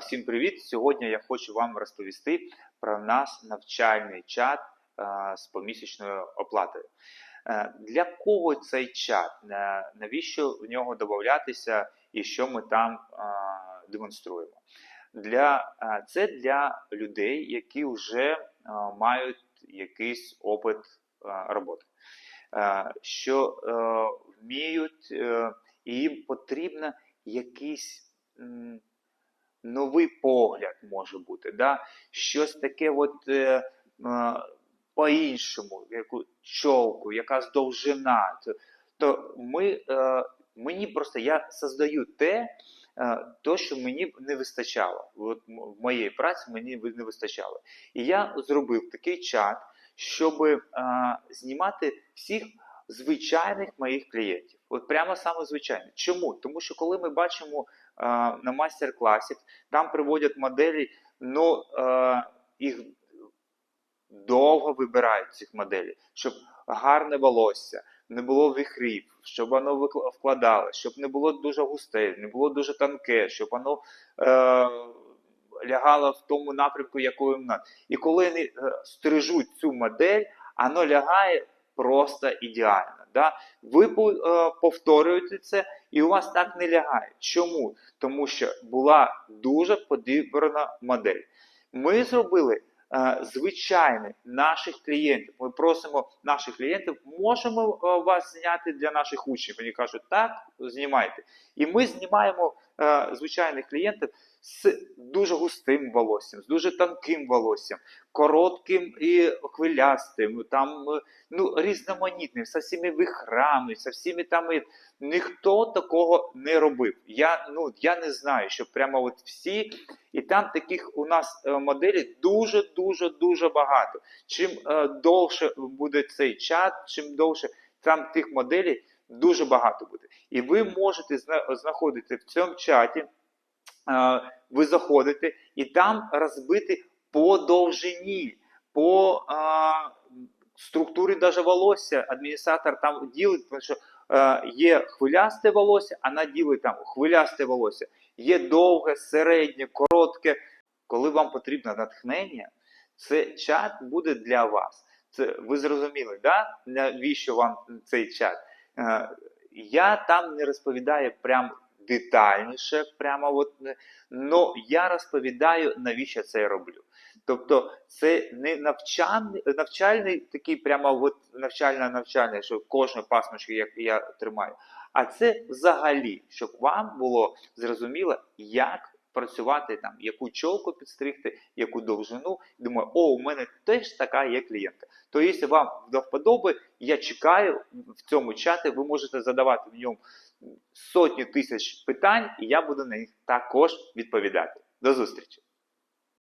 Всім привіт! Сьогодні я хочу вам розповісти про наш навчальний чат з помісячною оплатою. Е, Для кого цей чат? Е, Навіщо в нього додатися і що ми там демонструємо? Для, це для людей, які вже мають якийсь опит роботи, Е, що вміють, і їм потрібно якийсь новий погляд може бути, да? щось таке от, е, е, по-іншому, яку чолку, якась довжина. То, ми, е, мені просто я создаю те, е, то, що мені не вистачало. От в моїй праці мені не вистачало. І я зробив такий чат, щоб е, знімати всіх звичайних моїх клієнтів. От прямо саме звичайних. Чому? Тому що коли ми бачимо е, на майстер-класі, там приводять моделі, ну е, їх довго вибирають цих моделей, щоб гарне волосся, не було вихрів, щоб воно вкладало, щоб не було дуже густе, не було дуже тонке, щоб воно е, лягало в тому напрямку, якою нам. І коли вони е, стрижуть цю модель, воно лягає просто ідеально. Да? Ви е, повторюєте це, і у вас так не лягає. Чому? Тому що була дуже подібрана модель. Ми зробили е, звичайних наших клієнтів. Ми просимо наших клієнтів, можемо е, вас зняти для наших учнів. Вони кажуть, так, знімайте. І ми знімаємо е, звичайних клієнтів з дуже густим волоссям, з дуже тонким волоссям, коротким і хвилястим, там е, ну, різноманітним, з всіми вихрами, з всіми там. Ніхто такого не робив. Я, ну, я не знаю, що прямо от всі, і там таких у нас е, моделей дуже, дуже, дуже багато. Чим е, довше буде цей чат, чим довше там тих моделей дуже багато буде. І ви можете знаходити в цьому чаті, ви заходите і там розбити по довжині, по структурі даже волосся. Адміністратор там ділить, тому що є хвилясте волосся, вона ділить там хвилясте волосся. Є довге, середнє, коротке. Коли вам потрібно натхнення, це чат буде для вас. Це ви зрозуміли, да? навіщо вам цей чат? Е, я там не розповідаю прям детальніше, прямо от, но я розповідаю, навіщо це я роблю. Тобто це не навчальний, навчальний такий прямо от навчальна навчальний, що кожна пасмочка, як я тримаю. А це взагалі, щоб вам було зрозуміло, як працювати там, яку чолку підстригти, яку довжину. Думаю, о, у мене теж така є клієнтка. То якщо вам до вподоби, я чекаю в цьому чаті, ви можете задавати в ньому сотні тисяч питань, і я буду на них також відповідати. До зустрічі!